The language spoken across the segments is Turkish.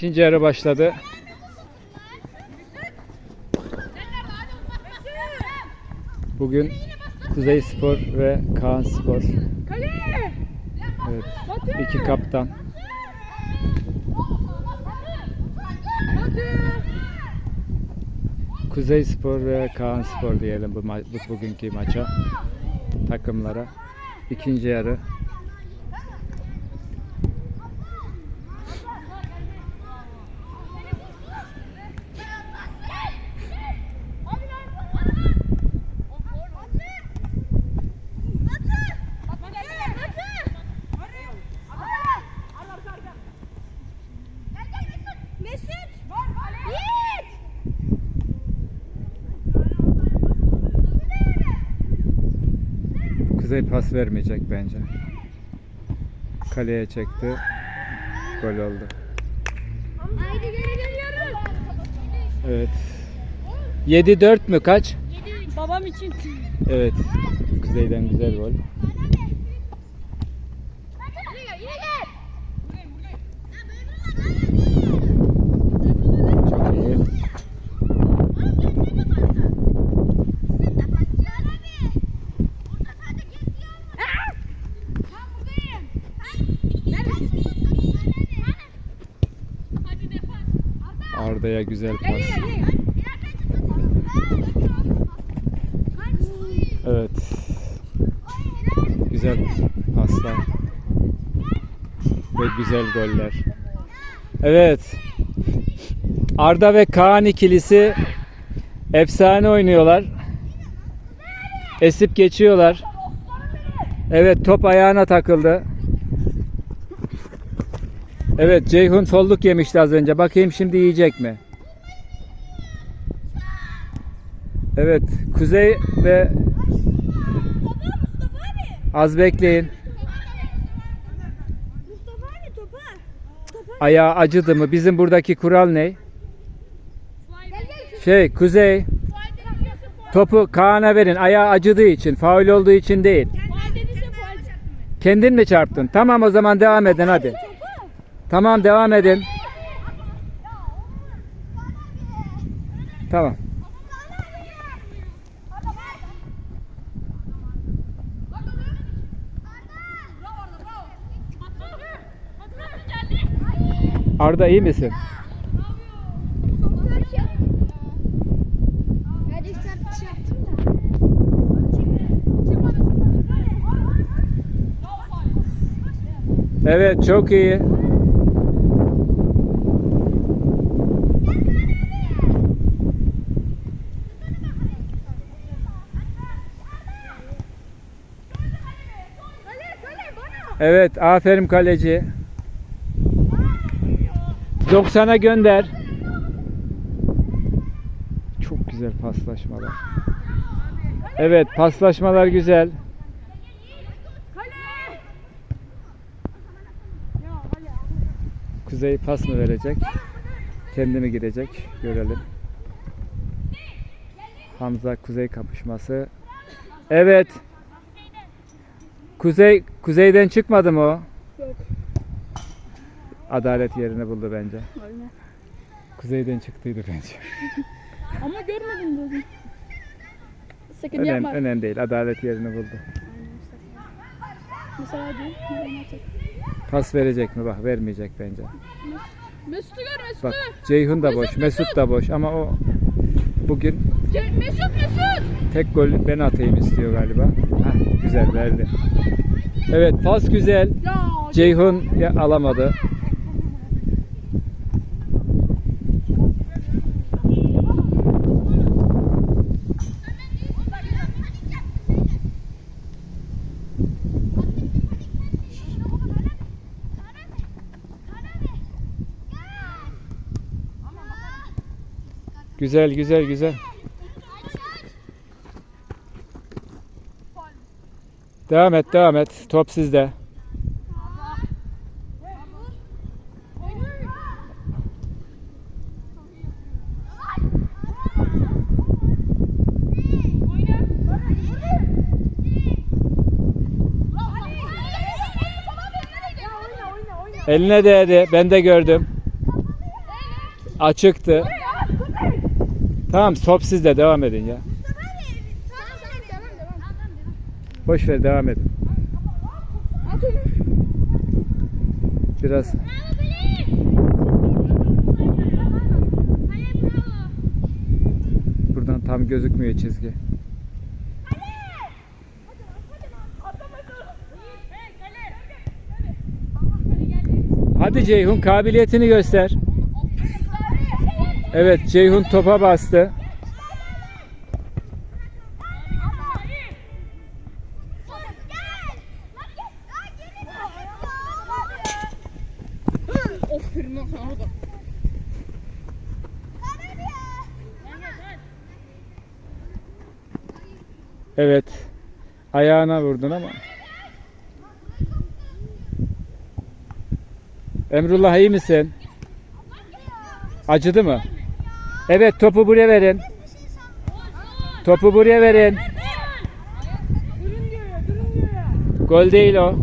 İkinci yarı başladı. Bugün Kuzey Spor ve Kaan Spor. Evet. İki kaptan. Kuzey Spor ve Kaan Spor diyelim bu, ma- bu bugünkü maça. Takımlara. İkinci yarı. Kuzey pas vermeyecek bence. Kaleye çekti. Gol oldu. Haydi geri geliyoruz. Evet. 7-4 mü kaç? Babam için. Evet. Kuzey'den güzel gol. Çok iyi. Arda'ya güzel pas. Evet. Güzel paslar. Ve güzel goller. Evet. Arda ve Kaan ikilisi efsane oynuyorlar. Esip geçiyorlar. Evet top ayağına takıldı. Evet Ceyhun folluk yemişti az önce. Bakayım şimdi yiyecek mi? Evet Kuzey ve az bekleyin. Ayağı acıdı mı? Bizim buradaki kural ne? Şey Kuzey topu Kaan'a verin. Ayağı acıdığı için, faul olduğu için değil. Kendin mi çarptın? Tamam o zaman devam edin hadi. Tamam devam edin. Tamam. Arda iyi misin? Evet çok iyi. Evet aferin kaleci. 90'a gönder. Çok güzel paslaşmalar. Evet paslaşmalar güzel. Kuzey pas mı verecek? Kendi mi girecek? Görelim. Hamza Kuzey kapışması. Evet. Kuzey Kuzey'den çıkmadı mı o? Adalet yerini buldu bence. Öyle. Kuzey'den çıktıydı bence. Ama görmedim dedim. Sakın Önemli, yapma. önemli değil. Adalet yerini buldu. Mesela diyor. Pas verecek mi? Bak vermeyecek bence. Mesut'u gör Mesut'u. Bak Ceyhun da boş, Mesut da boş ama o bugün Ce- Mesut Mesut. tek gol ben atayım istiyor galiba. Hah, güzel verdi. Evet pas güzel. Ya. Ceyhun ya, alamadı. Güzel güzel güzel. Devam et devam et. Top sizde. Eline değdi. Ben de gördüm. Açıktı. Tamam top sizde devam edin ya. Boş ver devam edin. Biraz buradan tam gözükmüyor çizgi. Hadi Ceyhun kabiliyetini göster. Evet Ceyhun topa bastı. Evet. Ayağına vurdun ama. Emrullah iyi misin? Acıdı mı? Evet topu buraya verin. Topu buraya verin. Gol değil o.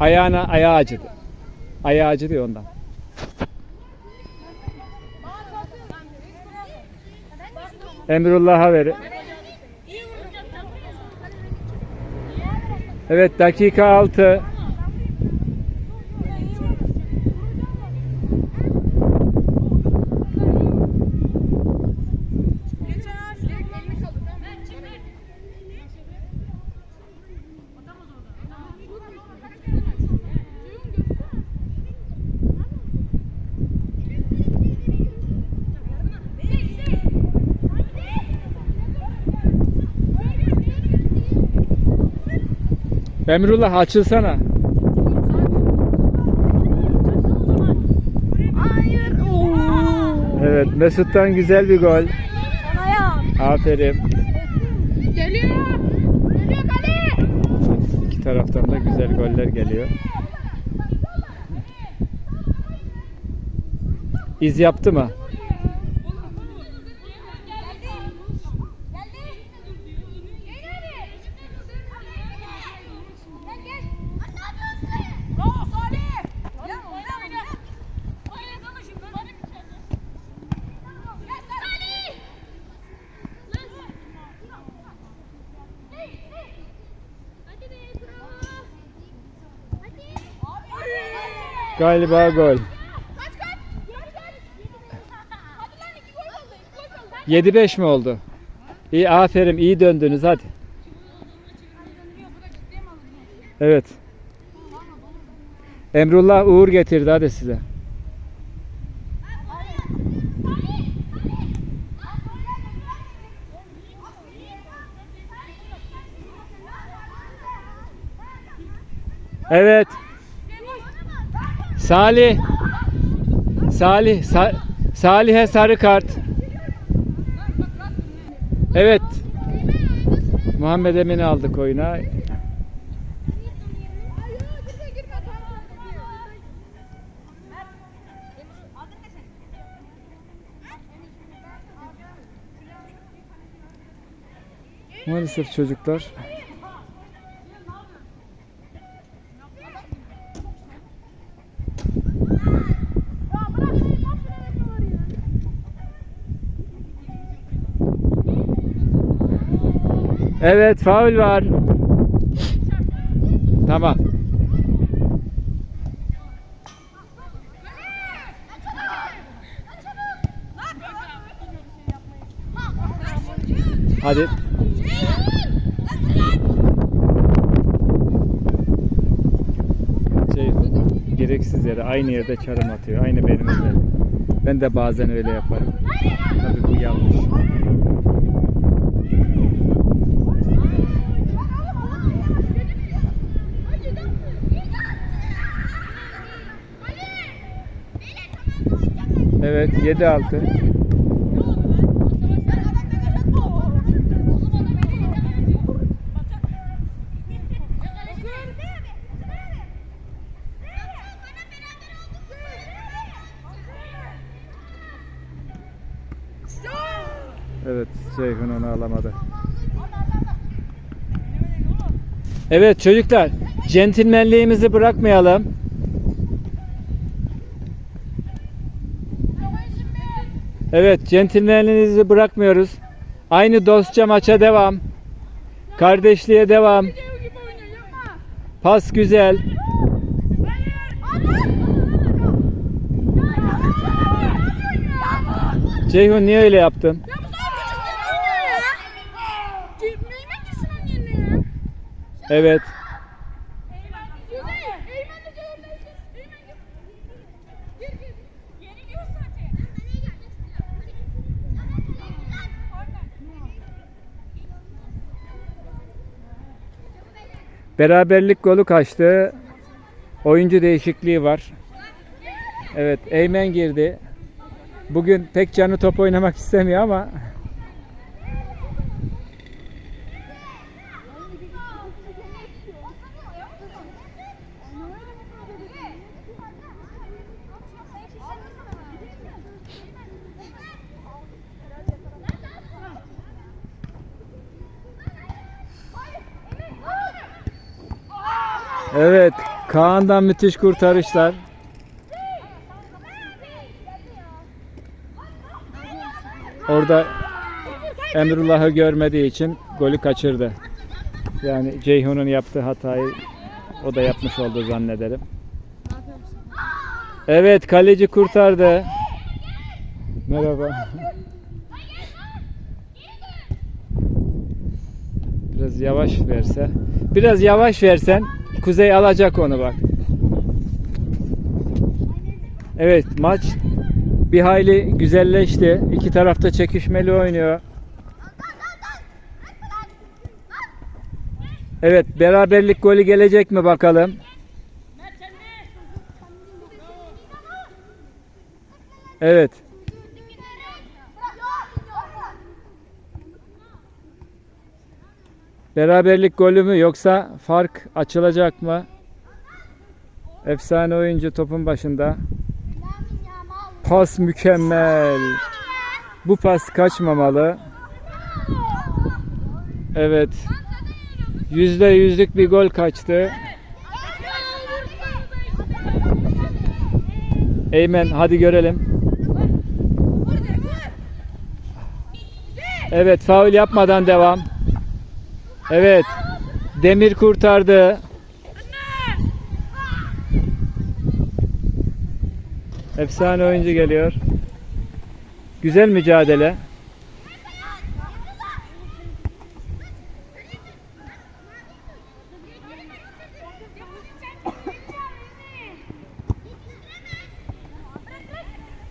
Ayağına ayağı acıdı. Ayağı acıdı ondan. Emrullah'a verin. Evet dakika 6. Emrullah açılsana. Evet Mesut'tan güzel bir gol. Aferin. Geliyor. Geliyor kale. İki taraftan da güzel goller geliyor. İz yaptı mı? Galiba gol. 7-5 mi oldu? İyi aferin iyi döndünüz hadi. Evet. Emrullah Uğur getirdi hadi size. Evet. Salih. Salih. Sa- Salih'e sarı kart. Evet. Muhammed Emin'i aldık oyuna. Maalesef çocuklar Evet faul var. Tamam. Hadi. Ceyhun gereksiz yere aynı yerde çarım atıyor. Aynı benim özelliğim. Ben de bazen öyle yaparım. Tabii bu yanlış. Evet 7-6. Evet Ceyhun onu alamadı. Evet çocuklar centilmenliğimizi bırakmayalım. Evet, centilmenliğinizi bırakmıyoruz. Aynı dostça maça devam. Kardeşliğe devam. Pas güzel. Ceyhun niye öyle yaptın? Ya bu daha oynuyor ya. Meymen gitsin onun yerine ya. Evet. Kuzey, Eymen de oradaydı. Eymen git. Gir gir. Yeniliyor zaten. Beraberlik golü kaçtı. Oyuncu değişikliği var. Evet, Eymen girdi. Bugün pek canı top oynamak istemiyor ama evet, Kaan'dan müthiş kurtarışlar. Orada Emrullah'ı görmediği için golü kaçırdı. Yani Ceyhun'un yaptığı hatayı o da yapmış oldu zannederim. Evet kaleci kurtardı. Merhaba. Biraz yavaş verse. Biraz yavaş versen Kuzey alacak onu bak. Evet maç bir hayli güzelleşti. İki tarafta çekişmeli oynuyor. Evet beraberlik golü gelecek mi bakalım. Evet. Beraberlik golü mü yoksa fark açılacak mı? Efsane oyuncu topun başında. Pas mükemmel. Bu pas kaçmamalı. Evet. Yüzde yüzlük bir gol kaçtı. Eymen hadi görelim. Evet faul yapmadan devam. Evet. Demir kurtardı. Efsane oyuncu geliyor. Güzel mücadele.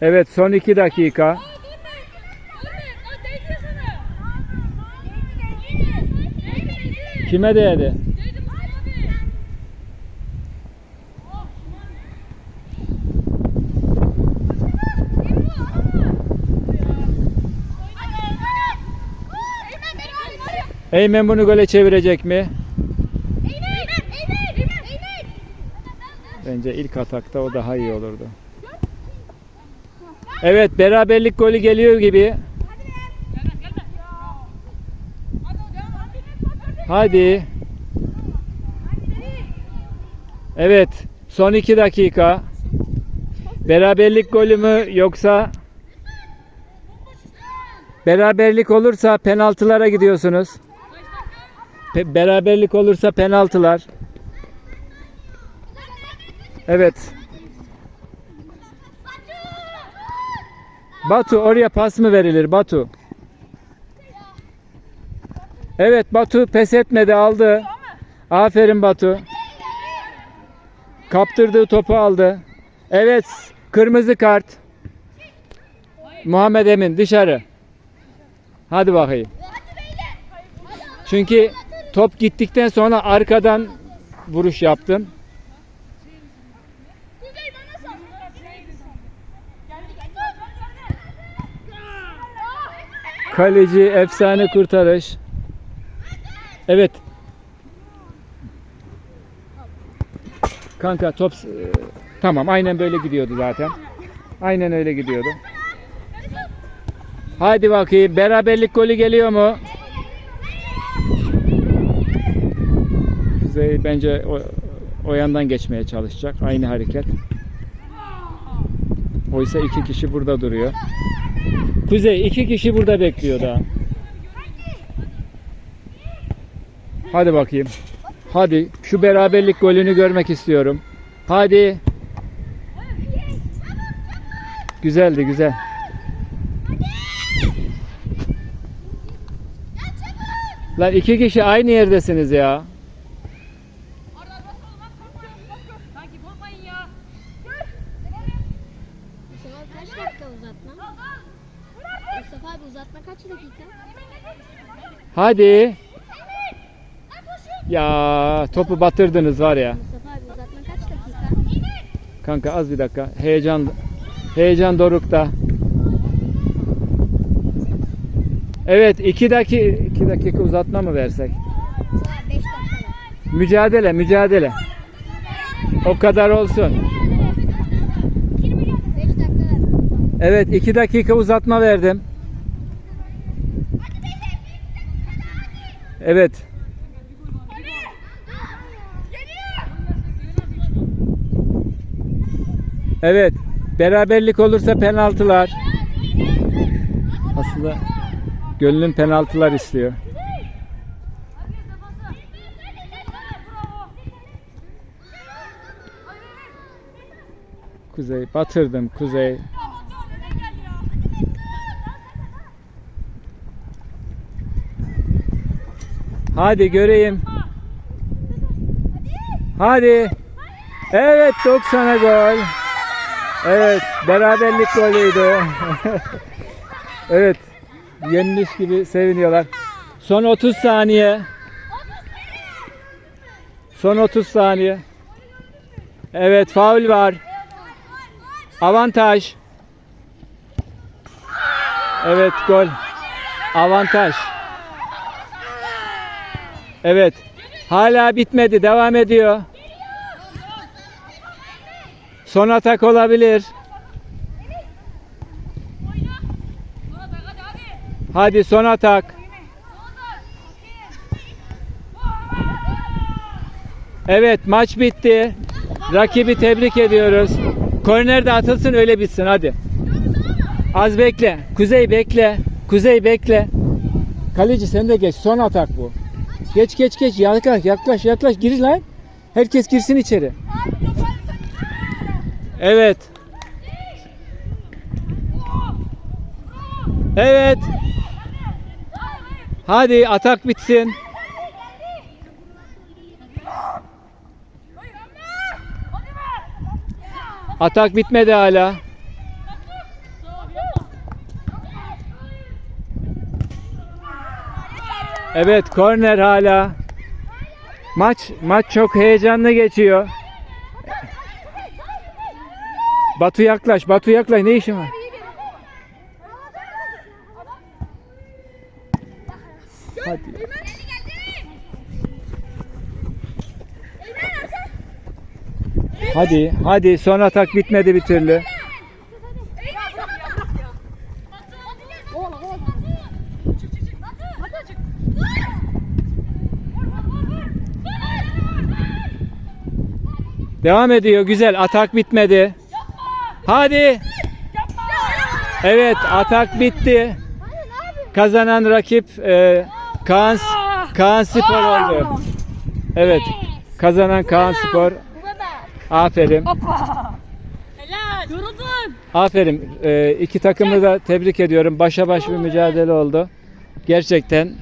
Evet son iki dakika. Kime değdi? Eymen bunu gole çevirecek mi? Bence ilk atakta o daha iyi olurdu. Evet beraberlik golü geliyor gibi. Hadi. Evet. Son iki dakika. Beraberlik golü mü yoksa beraberlik olursa penaltılara gidiyorsunuz. Pe- beraberlik olursa penaltılar. Evet. Batu oraya pas mı verilir Batu? Evet Batu pes etmedi aldı. Aferin Batu. Kaptırdığı topu aldı. Evet kırmızı kart. Muhammed Emin dışarı. Hadi bakayım. Çünkü top gittikten sonra arkadan vuruş sal. Kaleci efsane kurtarış. Evet. Kanka top e, tamam aynen böyle gidiyordu zaten. Aynen öyle gidiyordu. Haydi bakayım beraberlik golü geliyor mu? Kuzey bence o, o yandan geçmeye çalışacak. Aynı hareket. Oysa iki kişi burada duruyor. Kuzey iki kişi burada bekliyor daha. Hadi bakayım. Hadi şu beraberlik golünü görmek istiyorum. Hadi. Güzeldi güzel. Lan iki kişi aynı yerdesiniz ya. Mustafa abi kaç dakika uzatma? Mustafa abi uzatma kaç dakika? Hadi. Ya topu batırdınız var ya. Kanka az bir dakika. Heyecan heyecan dorukta. Evet iki dakika iki dakika uzatma mı versek? Mustafa abi 5 dakika var. Mücadele mücadele. O kadar olsun. 5 dakika var. Evet iki dakika uzatma verdim. Evet. Evet. Beraberlik olursa penaltılar. Aslında gönlüm penaltılar istiyor. Kuzey batırdım Kuzey. Hadi göreyim. Hadi. Evet 90'a gol. Evet beraberlik golüydü. evet yeniliş gibi seviniyorlar. Son 30 saniye. Son 30 saniye. Evet faul var. Avantaj. Evet gol. Avantaj. Evet. Hala bitmedi. Devam ediyor. Son atak olabilir. Hadi son atak. Evet maç bitti. Rakibi tebrik ediyoruz. Korner de atılsın öyle bitsin hadi. Az bekle. Kuzey bekle. Kuzey bekle. Kaleci sen de geç. Son atak bu. Geç geç geç. Yaklaş yaklaş yaklaş. Gir lan. Herkes girsin içeri. Evet. Evet. Hadi atak bitsin. Atak bitmedi hala. Evet korner hala. Maç maç çok heyecanlı geçiyor. Batu yaklaş, Batu yaklaş. Ne işin var? Hadi. Hadi, hadi. Son atak bitmedi bir türlü. Devam ediyor. Güzel. Atak bitmedi. Hadi. Evet, atak bitti. Kazanan rakip e, Kaan, Kaan Spor oldu. Evet. Kazanan Kaan Spor. Aferin. Aferin. E, iki takımı da tebrik ediyorum. Başa baş bir mücadele oldu. Gerçekten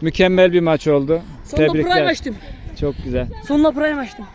mükemmel bir maç oldu. Sonunda prime Tebrikler. açtım. Çok güzel. Sonunda prime açtım.